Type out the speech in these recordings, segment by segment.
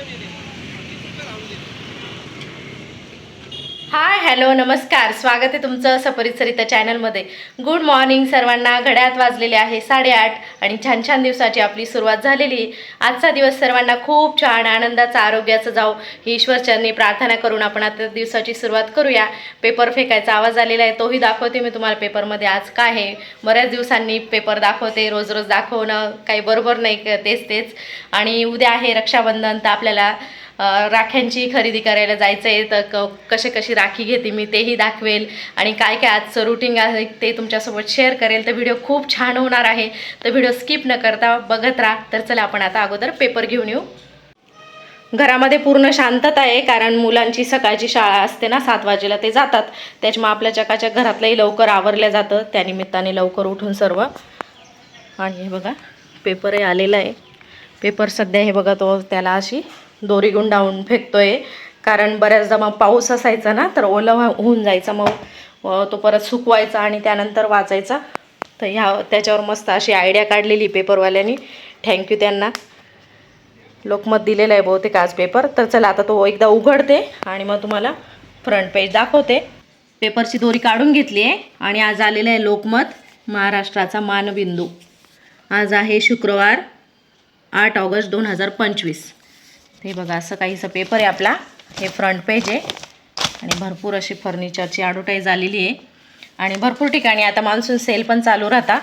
করে দিয়ে দিন हाय हॅलो नमस्कार. स्वागत आहे तुमचं सपरित सरिता चॅनलमध्ये. गुड मॉर्निंग सर्वांना. घड्यात वाजलेले आहे साडेआठ आणि छान छान दिवसाची आपली सुरुवात झालेली आजचा दिवस सर्वांना खूप छान आनंदाचा आरोग्याचा जाऊ ही ईश्वरचरणी प्रार्थना करून आपण आता दिवसाची सुरुवात करूया. पेपर फेकायचा आवाज आलेला आहे. तोही दाखवते मी तुम्हाला पेपरमध्ये आज काय आहे. बऱ्याच दिवसांनी पेपर दाखवते रोज रोज दाखवणं काही बरोबर नाही तेच तेच. आणि उद्या आहे रक्षाबंधन तर आपल्याला राख्यांची खरेदी करायला जायचं आहे तर क कसे कशी राखी घेते मी तेही दाखवेल. आणि काय काय आजचं रुटीन आहे ते तुमच्यासोबत शेअर करेल. तर व्हिडिओ खूप छान होणार आहे. तर व्हिडिओ स्किप न करता बघत राहा. तर चला आपण आता अगोदर पेपर घेऊन येऊ. घरामध्ये पूर्ण शांतता आहे कारण मुलांची सकाळची शाळा असते ना सात वाजेला ते जातात. त्याच्यामुळे आपल्या चकाच्या घरातलंही लवकर आवरलं जातं. त्यानिमित्ताने लवकर उठून सर्व. आणि हे बघा पेपरही आलेला आहे. पेपर सध्या हे बघा तो त्याला अशी दोरी गुंडाळून फेकतोय. कारण बऱ्याचदा मग पाऊस असायचा ना तर ओलं होऊन जायचा. मग तो परत सुकवायचा आणि त्यानंतर वाचायचा. तर ह्या त्याच्यावर मस्त अशी आयडिया काढलेली पेपरवाल्यांनी थँक्यू त्यांना. लोकमत दिलेलं आहे बहुतेक आज पेपर तर चला आता तो एकदा उघडते आणि मग तुम्हाला फ्रंट पेज दाखवते. पेपरची दोरी काढून घेतली आहे आणि आज आलेलं आहे लोकमत महाराष्ट्राचा मानबिंदू. आज आहे शुक्रवार आठ ऑगस्ट दोन हजार पंचवीस. हे बघा असं काहीसं पेपर आहे आपला. हे फ्रंट पेज आहे. आणि भरपूर अशी फर्निचरची ॲडव्हर्टाईज आलेली आहे. आणि भरपूर ठिकाणी आता मान्सून सेल पण चालू राहता.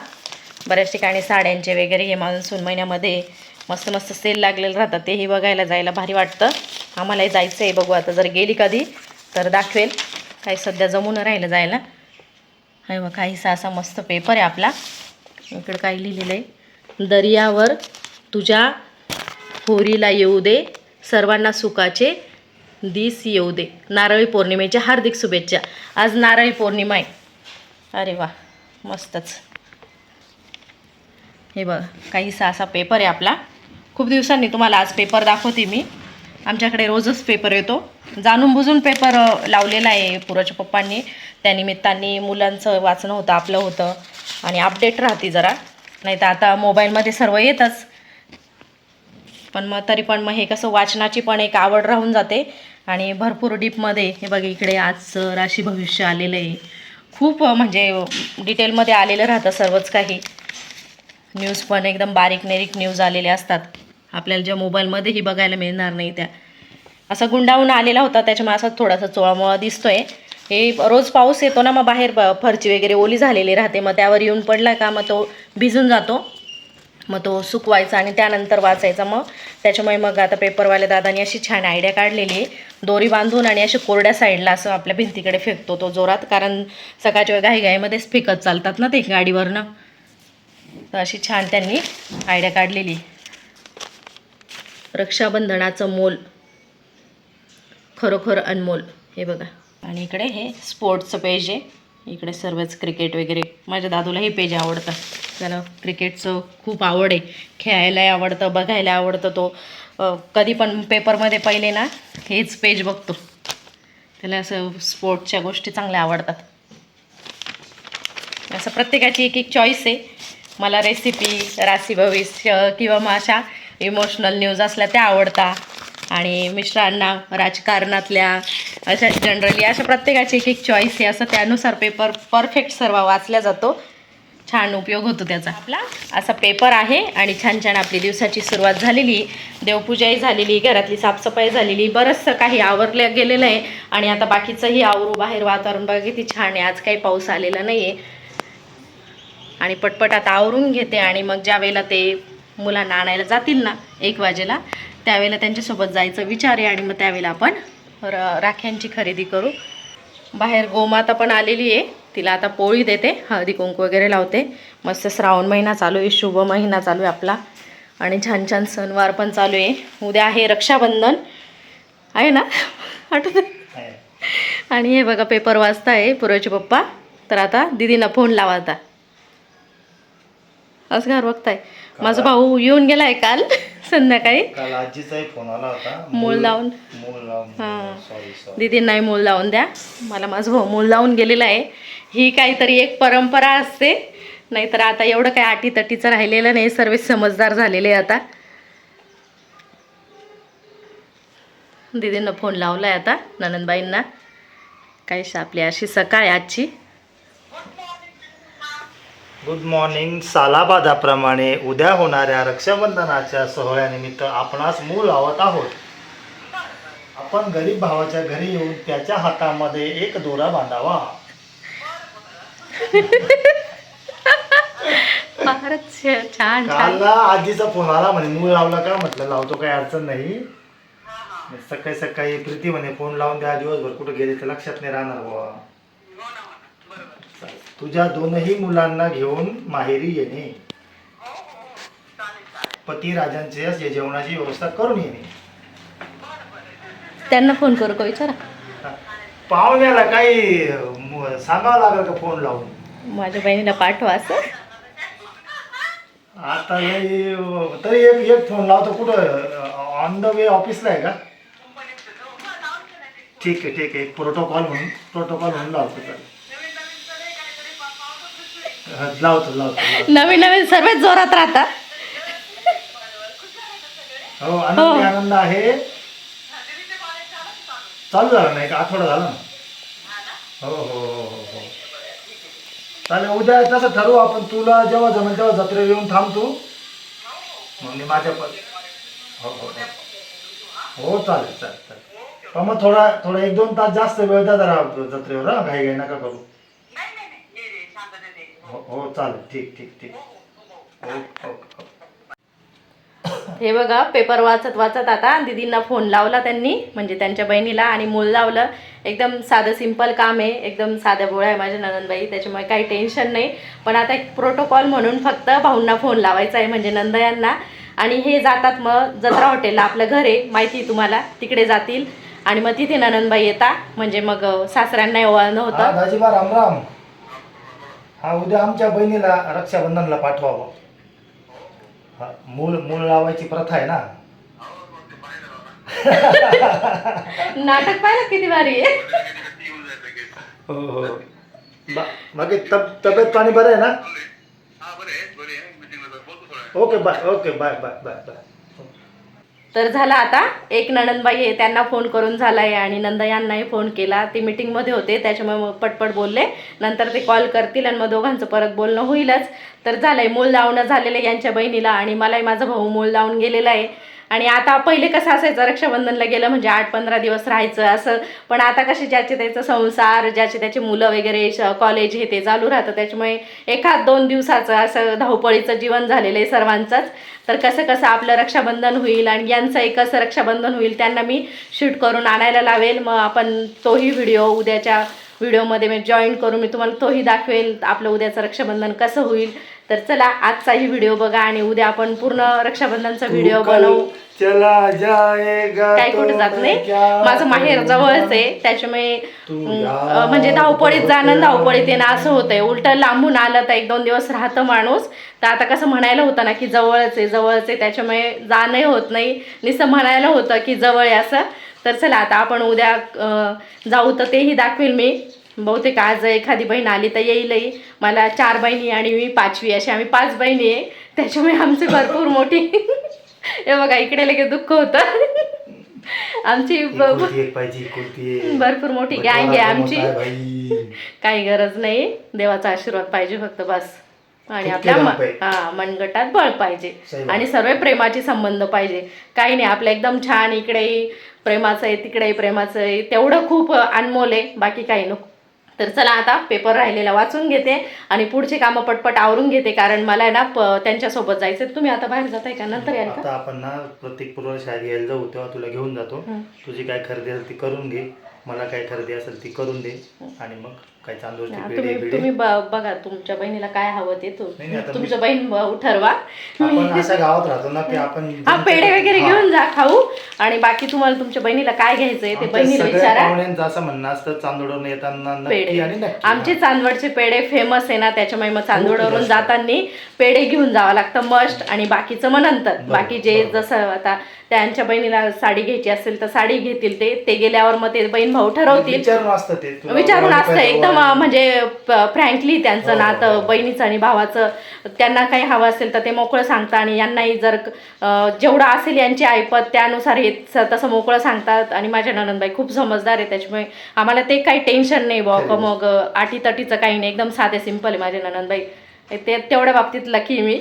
बऱ्याच ठिकाणी साड्यांचे वगैरे हे मान्सून महिन्यामध्ये मस्त मस्त सेल लागलेलं राहतात. तेही बघायला जायला भारी वाटतं. आम्हालाही जायचं आहे बघू आता. जर गेली कधी तर दाखवेल. काही सध्या जमून राहिलं जायला. हे बघ काहीसा असा मस्त पेपर आहे आपला. इकडं काही लिहिलेलं आहे. दर्यावर तुझ्या होरीला येऊ दे. सर्वांना सुखाचे दिस येऊ दे. नारळी पौर्णिमेच्या हार्दिक शुभेच्छा. आज नारळी पौर्णिमा आहे. अरे वा मस्तच. हे बघ काहीसा असा पेपर आहे आपला. खूप दिवसांनी तुम्हाला आज पेपर दाखवते मी. आमच्याकडे रोजच पेपर येतो. जाणून बुजून पेपर लावलेला आहे पुराच्या पप्पांनी. त्यानिमित्ताने मुलांचं वाचणं होतं आपलं होतं. आणि अपडेट राहते जरा. नाही तर आता मोबाईलमध्ये सर्व येतच. पण मग तरी पण मग हे कसं वाचनाची पण एक आवड राहून जाते. आणि भरपूर डीपमध्ये हे बघा इकडे आज राशी भविष्य आलेलं आहे. खूप म्हणजे डिटेलमध्ये आलेलं राहतं सर्वच काही. न्यूज पण एकदम बारीक नेरीक न्यूज आलेल्या असतात. आपल्याला ज्या मोबाईलमध्येही बघायला मिळणार नाही त्या. असा गुंडावून आलेला होता त्याच्यामुळे असा थोडासा चोळामोळा दिसतोय. हे रोज पाऊस येतो ना मग बाहेर फरची वगैरे ओली झालेली राहते. मग त्यावर येऊन पडला का मग तो भिजून जातो. मग तो सुकवायचा आणि त्यानंतर वाचायचा. मग त्याच्यामुळे मग आता पेपरवाल्या दादानी अशी छान आयडिया काढलेली. आहे दोरी बांधून आणि अशी कोरड्या साईडला असं आपल्या भिंतीकडे फेकतो तो जोरात कारण सकाळच्या घाईघाईमध्येच फेकत चालतात ना ते गाडीवरनं. तर अशी छान त्यांनी आयडिया काढलेली. रक्षाबंधनाचं मोल. खरोखर अनमोल. हे बघा. आणि इकडे हे स्पोर्ट्सचं पेज आहे. इकडे सर्वच क्रिकेट वगैरे. माझ्या दादूला हे पेज आवडतं. त्याला क्रिकेटचं खूप आवड आहे. खेळायलाही आवडतं बघायला आवडतं तो. कधी पण पेपरमध्ये पहिले ना हेच पेज बघतो. त्याला असं स्पोर्ट्सच्या गोष्टी चांगल्या आवडतात. असं प्रत्येकाची एक एक चॉईस आहे. मला रेसिपी राशी भविष्य किंवा मग अशा इमोशनल न्यूज असल्या त्या आवडतात आणि मिस्टरांना राजकारणातल्या अशा जनरली अशा प्रत्येकाची एक एक चॉईस आहे. असं त्यानुसार पेपर परफेक्ट सर्व वाचला जातो. छान उपयोग होतो त्याचा. आपला असा पेपर आहे आणि छान छान आपली दिवसाची सुरुवात झालेली देवपूजाही झालेली घरातली साफसफाई झालेली बरंचसं काही आवरलं गेलेलं आहे. आणि आता बाकीचंही आवरू बाहेर वातावरण बघा किती छान आहे. आज काही पाऊस आलेला नाही आहे आणि पटपट आता आवरून घेते आणि मग ज्या वेळेला ते मुलांना आणायला जातील ना एक वाजेला त्यावेळेला त्यांच्यासोबत जायचं विचार आहे आणि मग त्यावेळेला आपण र राख्यांची खरेदी करू. बाहेर गोमाता पण आलेली आहे. तिला आता पोळी देते हळदी कुंकू वगैरे लावते. मस्त श्रावण महिना चालू आहे शुभ महिना चालू आहे आपला. आणि छान छान सणवार पण चालू आहे. उद्या आहे रक्षाबंधन. आहे ना? आठवत आणि हे बघा पेपर वाचताय पुरोचे पप्पा. तर आता दिदीला फोन लावा आता. असं घर बघताय. माझा भाऊ येऊन गेलाय काल संध्याकाळी. मूळ लावून. मूळ हां. सॉरी दीदींनाही मूल लावून द्या. मला माझं भाऊ मूल लावून गेलेलं आहे. ही काहीतरी एक परंपरा असते. नाहीतर आता एवढं काय अटीतटीचं राहिलेलं नाही सर्व समजदार झालेले आता. दीदींना फोन लावलाय आता ननंदबाईंना. काय आपली अशी सकाळ आजची. गुड मॉर्निंग सालाबादाप्रमाणे उद्या होणाऱ्या रक्षाबंधनाच्या सोहळ्यानिमित्त आपणास मूळ लावत आहोत. आपण गरीब भावाच्या घरी येऊन त्याच्या हातामध्ये एक दोरा बांधावा. फारच छान छान. कालला आजीचा फोन आला म्हणे मूळ लावला का? म्हटलं लावतो काही अडचण नाही. सकाळी सकाळी प्रीती म्हणे फोन लावून द्या दिवसभर कुठे गेले तर लक्षात नाही राहणार बाबा तुझ्या दोनही मुलांना घेऊन माहेरी येणे पती राजांचे या जेवणाची व्यवस्था करून येणे त्यांना फोन करू का विचारा? पाहुण्याला काही म- सांगावं लागेल का फोन लावून? माझ्या बहिणीला पाठवा असं. आता लई, तरी एक एक फोन लावतो. कुठं ऑन द वे ऑफिसला आहे का? ठीक आहे ठीक आहे. एक प्रोटोकॉल म्हणून प्रोटोकॉल म्हणून लावतो. तर हा, लावतो लावतो लावतो. नवीन नवीन सर्वच जोरात राहतात. हो आनंदी आनंद आहे. चालू झालं नाही का आठवडा झाला ना. हो हो हो हो हो चालेल उद्या तसं ठरवू आपण तुला जेव्हा जमेल तेव्हा जत्रेवर येऊन थांब तू. मग मी माझ्या प हो हो हो. हो चालेल चालेल चालेल. पण मग थोडा थोडा एक दोन तास जास्त वेळ द्या जरा जत्रेवर हा घाई घाई नका करू. हो हो चालेल. ठीक ठीक ठीक. हो हो हे बघा पेपर वाचत वाचत आता दीदींना फोन लावला त्यांनी म्हणजे त्यांच्या बहिणीला आणि मूल लावलं. एकदम साधं सिंपल काम आहे एकदम साध्या बोळ्या आहे माझ्या नंदनबाई त्याच्यामुळे काही टेन्शन नाही. पण आता एक प्रोटोकॉल म्हणून फक्त भाऊंना फोन लावायचा आहे म्हणजे नंदयांना. आणि हे जातात मग जत्रा हॉटेलला आपलं घर आहे माहिती तुम्हाला तिकडे जातील. आणि मग तिथे ननंदबाई येता म्हणजे मग सासऱ्यांना ओळखणं होतं. दाजीबा राम. हा उद्या आमच्या बहिणीला रक्षाबंधनला पाठवावं. हा मूल मूल लावायची प्रथा आहे ना? नाटक पाहिलं किती भारी आहे. हो हो. बा- बाकी तब तब्येत पाणी बरं आहे ना? Okay bye okay bye bye bye bye. तर झाला आता. एक नणंदबाई आहे त्यांना फोन करून झाला आहे आणि नंदयांनाही फोन केला. ते मीटिंगमध्ये होते त्याच्यामुळे मग पटपट बोलले. नंतर ते कॉल करतील आणि मग दोघांचं परत बोलणं होईलच. तर झालं आहे मूल लावणं झालेलं आहे यांच्या बहिणीला आणि मलाही माझा भाऊ मूल लावून गेलेला आहे. आणि आता पहिले कसं असायचं रक्षाबंधनला गेलं म्हणजे आठ पंधरा दिवस राहायचं असं. पण आता कसे ज्याचे त्याचं संसार ज्याचे त्याचे मुलं वगैरे कॉलेज हे ते चालू राहतं. त्याच्यामुळे एखाद दोन दिवसाचं असं धावपळीचं जीवन झालेलं आहे सर्वांचंच. तर कसं कसं आपलं रक्षाबंधन होईल आणि यांचंही कसं रक्षाबंधन होईल त्यांना मी शूट करून आणायला लावेल. मग आपण तोही व्हिडिओ उद्याच्या व्हिडिओमध्ये मी जॉईन करून मी तुम्हाला तोही दाखवेल आपलं उद्याचं रक्षाबंधन कसं होईल. तर चला आजचाही व्हिडिओ बघा आणि उद्या आपण पूर्ण रक्षाबंधनचा व्हिडिओ बनवू. चला जाएगा काही कुठे जात नाही. क्या माझं माहेर जवळच आहे. त्याच्यामुळे म्हणजे धावपळीत जाणं धावपळीत येणं असं होतंय. उलट लांबून आलं तर एक दोन दिवस राहतं माणूस. तर आता कसं म्हणायला होतं ना की जवळच आहे जवळच आहे. त्याच्यामुळे जाणंही होत नाही. नुसतं म्हणायला होतं की जवळ आहे असं. तर चला आता आपण उद्या जाऊ तर तेही दाखवेल मी. बहुतेक आज एखादी बहीण आली तर येईलही मला चार बहिणी आणि मी पाचवी अशी आम्ही पाच बहिणी आहे. त्याच्यामुळे आमची भरपूर मोठी. हे बघा इकडे लगेच दुःख होतं. आमची. भरपूर मोठी गँग आहे आमची. काही गरज नाही. देवाचा आशीर्वाद पाहिजे फक्त बस. आणि आपल्या. हा मनगटात बळ पाहिजे. आणि सर्व प्रेमाची संबंध पाहिजे. काही नाही आपलं एकदम छान इकडेही प्रेमाचं आहे तिकडेही प्रेमाचं आहे. तेवढं खूप अनमोल आहे. बाकी काही नको. तर चला आता पेपर राहिलेला वाचून घेते आणि पुढचे कामं पटपट आवरून घेते कारण मला आहे ना प- त्यांच्यासोबत जायचं तुम्ही आता बाहेर जाताय का? नंतर याल का? आता आपण ना प्रत्येक पूर्व शाळेत यायला जाऊ तेव्हा तुला घेऊन जातो. तुझी काय खरेदी असेल ती करून घे. मला काय खरेदी असेल ती करून दे. आणि मग? काय तांदूळची हा, पेढे तुम्ही बिडे तुम्ही ब- बघा तुमच्या बहिणीला काय हवं ते तू नाही, नाही, आता मी- तुमच्या बहीण ठरवा आपण अशा गावात राहतो ना की आपण हा पेढे वगैरे हा. घेऊन जा खाऊ आणि बाकी तुम्हाला तुमच्या बहिणीला काय घ्यायचंय ते आमच्या बहिणीला सगळ्या विचारा पाहुण्यांचं असं म्हणणं असतं चांदोडून येताना नक्की पेढे आणि नक्की आमचे चांदवडचे पेढे फेमस आहे ना त्याच्यामुळे मग चांदवडवरून जास्त. जाताना पेढे घेऊन जावं लागतं मस्ट आणि बाकीचं मग नंतर बरोबर, बाकी जे बरोबर. जसं आता त्यांच्या बहिणीला साडी घ्यायची असेल तर साडी घेतील ते. ते गेल्यावर मग ते बहीण भाऊ ठरवतील. विचारून असतं ते. तुला विचारून वडील असतं. पाहिजे, एकदम वडील. म्हणजे फ्रँकली त्यांचं हो, नातं हो. बहिणीचं आणि भावाचं. त्यांना काही हवं असेल तर ते मोकळं सांगतात आणि यांनाही जर अं, जेवढं असेल यांची ऐपत त्यानुसार हे स- तसं मोकळं सांगतात. आणि माझ्या ननंदबाई खूप समजदार आहे. त्याच्यामुळे आम्हाला ते काही टेन्शन नाही बुवा. का. मग आटी तटीचं काही नाही. एकदम साधे सिंपल आहे माझे ननंदबाई. ते तेवढ्या बाबतीत लकी मी.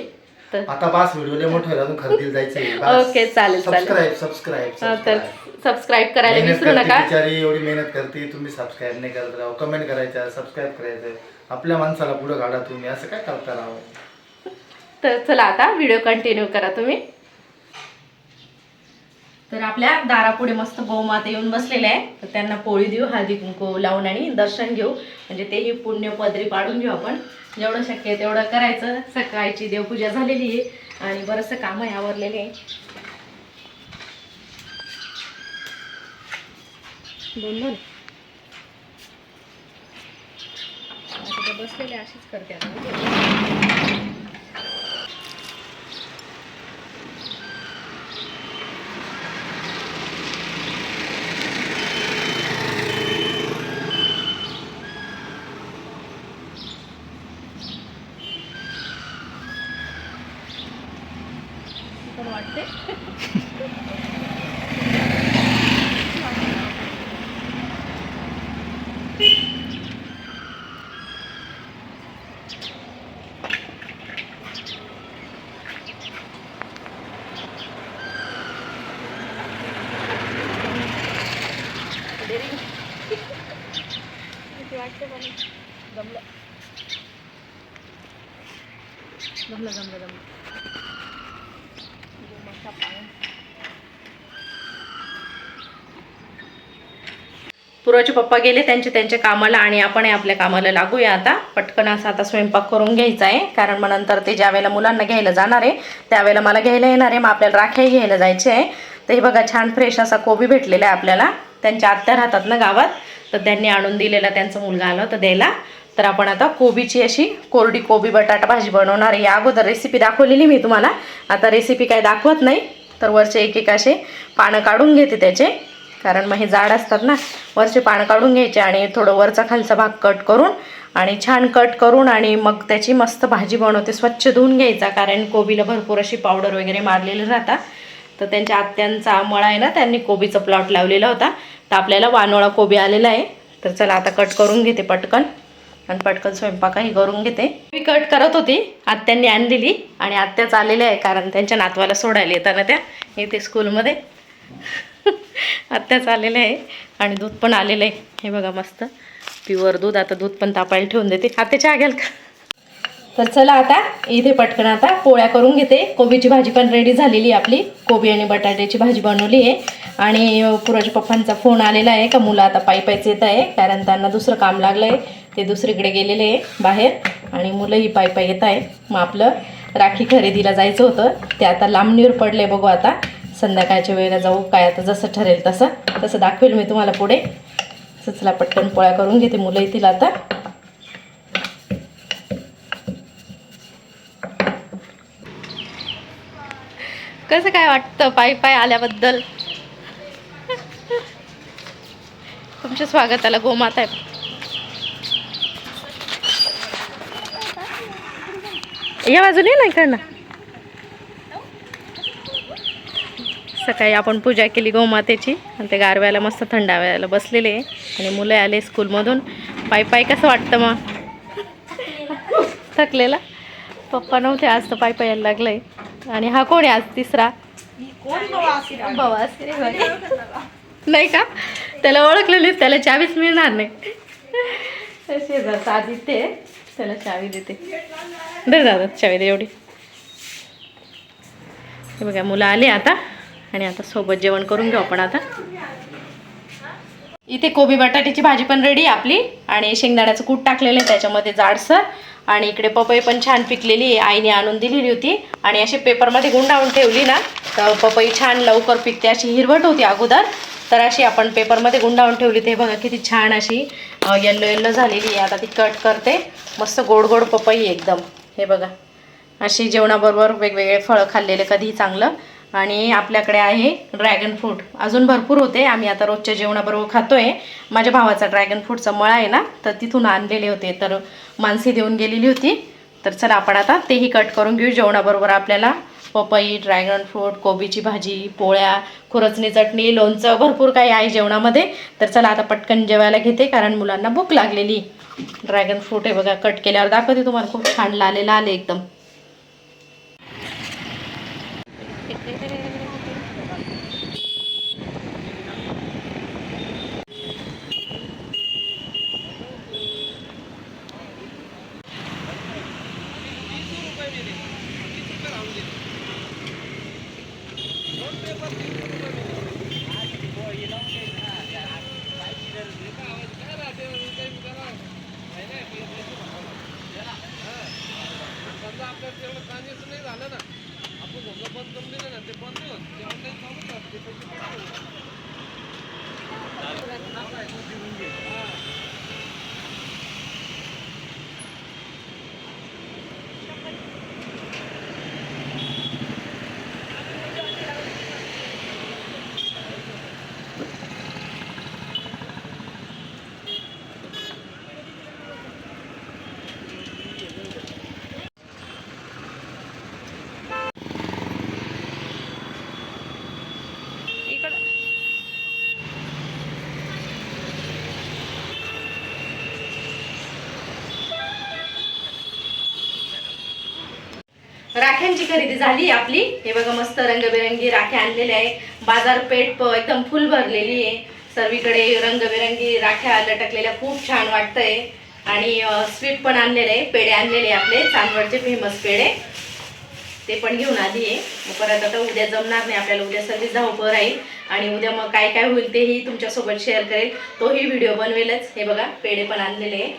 आता बास व्हिडिओ मोठे अजून खरेदीला जायचंय. ओके, चालेल. सबस्क्राईब सबस्क्राईब तर सबस्क्राईब करायला विसरू नका. बिचारी एवढी मेहनत करते तुम्ही सबस्क्राईब नाही करत राहा कमेंट करायच्या सबस्क्राईब करायचं. आपल्या माणसाला पुढे काढा तुम्ही असं काय करता राहा? तर चला आता व्हिडिओ कंटिन्यू करा तुम्ही. तर आपल्या दारापुढे मस्त गोमाता येऊन बसलेले आहे. तर त्यांना पोळी देऊ हळदी कुंकू लावून आणि दर्शन घेऊ. म्हणजे तेही पुण्य पदरी पाडून घेऊ आपण. जेवढं शक्य आहे तेवढं करायचं. सकाळची देवपूजा झालेली आहे आणि बरंचसं कामं आहे. आवरलेले आहे दोन दोन बसलेले अशीच करते आता. पूर्वाचे पप्पा गेले त्यांचे त्यांच्या कामाला आणि आपण आपल्या कामाला लागूया आता. पटकन असा आता स्वयंपाक करून घ्यायचा आहे. कारण मग नंतर ते ज्या वेळेला मुलांना घ्यायला जाणार आहे त्यावेळेला मला घ्यायला येणार आहे. मग आपल्याला राख्याही घ्यायला जायचे आहे. तर हे बघा छान फ्रेश असा कोबी भेटलेला आहे आपल्याला. त्यांच्या आत्या राहतात ना गावात. तर त्यांनी आणून दिलेला त्यांचा मुलगा आला होता द्यायला. तर आपण आता कोबीची अशी कोरडी कोबी बटाटा भाजी बनवणार आहे. या अगोदर रेसिपी दाखवलेली मी तुम्हाला. आता रेसिपी काय दाखवत नाही. तर वरचे एक एक असे पानं काढून घेते त्याचे. कारण मग हे जाड असतात ना वरचे पानं काढून घ्यायचे आणि थोडं वरचा खालचा भाग कट करून आणि छान कट करून आणि मग त्याची मस्त भाजी बनवते स्वच्छ धुवून घ्यायचा. कारण कोबीला भरपूर अशी पावडर वगैरे मारलेली राहतात. तर त्यांच्या आत्यांचा मळा आहे ना त्यांनी कोबीचा प्लॉट लावलेला होता. तर आपल्याला वानोळा कोबी आलेला आहे. तर चला आता कट करून घेते पटकन. आणि पटकन स्वयंपाकही करून घेते. मी कट करत होती. आत्यांनी आणलेली आणि आत्याच आलेल्या आहे कारण त्यांच्या नातवाला सोडायला येताना त्या. येते स्कूलमध्ये आत्याच आलेलं आहे. आणि दूध पण आलेलं आहे. हे बघा मस्त. प्युअर दूध. आता दूध पण तापायला ठेवून देते. आत्या चहा घ्याल का? तर चला आता इथे पटकन आता पोळ्या करून घेते. कोबीची भाजी पण रेडी झालेली आहे आपली. कोबी आणि बटाट्याची भाजी बनवली आहे. आणि पुराच्या पप्पांचा फोन आलेला आहे. का मुलं आता पायी पायीच येत आहे. कारण त्यांना दुसरं काम लागलं आहे ते दुसरीकडे गेलेले आहे बाहेर. आणि मुलंही पायी पायी येत आहे. मग आपलं राखी खरेदीला जायचं होतं. ते आता लांबणीवर पडले बघू आता. संध्याकाळच्या वेळेला जाऊ काय आता जसं ठरेल तसं. तसं दाखवेल मी तुम्हाला पुढे. चला पटकन पोळ्या करून घेते मुलं येतील आता. कसं काय वाटतं पायी पाय आल्याबद्दल? तुमच्या स्वागताला गोमाता आहे. या बाजूने नाही का ना सकाळी आपण पूजा केली गोमातेची. आणि ते गारव्याला मस्त थंडाव्याला बसलेले. आहे आणि मुलं आले स्कूलमधून. पाय पाय कसं वाटतं मग? थकलेला? पप्पा नव्हते आज तर पाय पाय यायला लागलंय. आणि हा कोण आहे आज तिसरा? नाही का? त्याला ओळखलेली त्याला चावीच मिळणार नाही. शेजारचा आदित्य त्याला चावी देते. दर दादा चावी दे एवढी. हे बघा मुलं आले आता. आणि आता सोबत जेवण करून घेऊ आपण आता. इथे कोबी बटाट्याची भाजी पण रेडी आहे आपली. आणि शेंगदाण्याचं कूट टाकलेलं आहे त्याच्यामध्ये जाडसर. आणि इकडे पपई पण छान पिकलेली आहे आईने आणून दिलेली होती. आणि अशी पेपरमध्ये गुंडाळून ठेवली ना तर पपई छान लवकर पिकते अशी हिरवट होती अगोदर. तर अशी आपण पेपरमध्ये गुंडाळून ठेवली ते बघा किती छान अशी येल्लो येल्लो झालेली आहे. आता ती कट करते. मस्त गोड गोड पपई एकदम. हे बघा. अशी जेवणाबरोबर वेगवेगळे फळं खाल्लेले कधीही चांगलं. आणि आपल्याकडे आहे ड्रॅगन फ्रूट अजून भरपूर होते. आम्ही आता रोजच्या जेवणाबरोबर खातोय. माझ्या भावाचा ड्रॅगन फ्रूटचा मळा आहे ना तर तिथून आणलेले होते. तर मानसी देऊन गेलेली होती. तर चला आपण आता तेही कट करून घेऊ. जेवणाबरोबर आपल्याला पपई ड्रॅगन फ्रूट कोबीची भाजी पोळ्या खुरचणी चटणी लोणचं भरपूर काही आहे जेवणामध्ये. तर चला आता पटकन जेवायला घेते कारण मुलांना भूक लागलेली. ड्रॅगन फ्रूट हे बघा कट केल्यावर दाखवते तुम्हाला. खूप छान लालेला आले एकदम. Yeah. राख्यांची खरेदी झाली आपली. हे बघा मस्त रंगबेरंगी राख्या आणलेल्या आहे. बाजारपेठ एकदम फुल भरलेली आहे. सर्वीकडे रंगबेरंगी राख्या लटकलेल्या खूप छान वाटतंय. आणि स्वीट पण आणलेले आहे. पेढे आणलेले आहे आपले. चांदवडचे फेमस पेढे. ते पण घेऊन आली आहे. परत आता उद्या जमणार नाही. आपल्याला उद्या सर्विस धावपळ राहील. आणि उद्या मग काय काय होईल तेही तुमच्यासोबत शेअर करेल. तोही व्हिडिओ बनवेलच. हे बघा पेढे पण आणलेले आहे.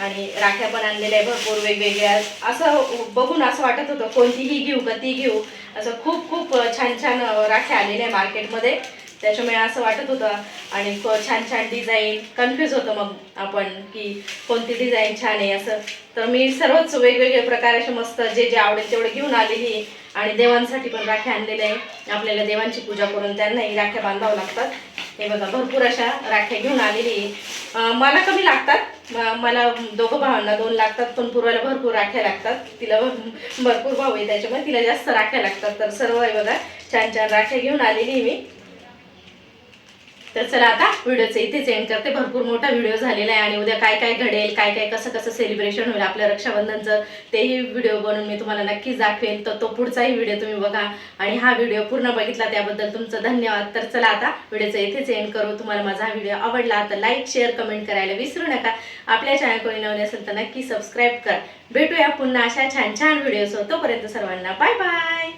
आणि राख्या पण आणलेल्या आहे भरपूर वेगवेगळ्या. असं बघून असं वाटत होतं कोणतीही घेऊ का ती घेऊ. असं खूप खूप छान छान राख्या आलेल्या आहे मार्केटमध्ये. त्याच्यामुळे असं वाटत होतं. आणि क- छान छान डिझाईन. कन्फ्यूज होतं मग आपण की कोणती डिझाईन छान आहे असं. तर मी सर्वच वेगवेगळे प्रकार असे मस्त जे जे आवडेल तेवढे घेऊन आलेली. आणि देवांसाठी पण राख्या आणलेल्या आहे आपल्याला देवांची पूजा करून त्यांनाही राख्या बांधावं लागतात. हे बघा भरपूर अशा राख्या घेऊन आलेली. मला कमी लागतात. मला दोघं भावांना दोन लागतात पण पूर्वाला भरपूर राख्या लागतात. तिला भर- भरपूर भाऊ आहे त्याच्यामुळे तिला जास्त राख्या लागतात. तर सर्व आहे बघा छान छान राख्या घेऊन आलेली मी. तर चला आता व्हिडिओचं इथेच एंड करते. भरपूर मोठा व्हिडिओ झालेला आहे आणि उद्या काय काय घडेल काय काय कसं कसं सेलिब्रेशन होईल आपल्या रक्षाबंधनचं तेही व्हिडिओ बनवून मी तुम्हाला नक्कीच दाखवेल तर तो पुढचाही व्हिडिओ तुम्ही बघा. आणि हा व्हिडिओ पूर्ण बघितला त्याबद्दल तुमचं धन्यवाद. तर चला आता व्हिडिओचं इथेच एंड करू. तुम्हाला माझा हा व्हिडिओ आवडला तर लाईक शेअर कमेंट करायला विसरू नका. आपल्या चॅनल कोणी नवीन असेल तर नक्की सबस्क्राईब करा. भेटूया पुन्हा अशा छान छान व्हिडिओज तोपर्यंत सर्वांना बाय बाय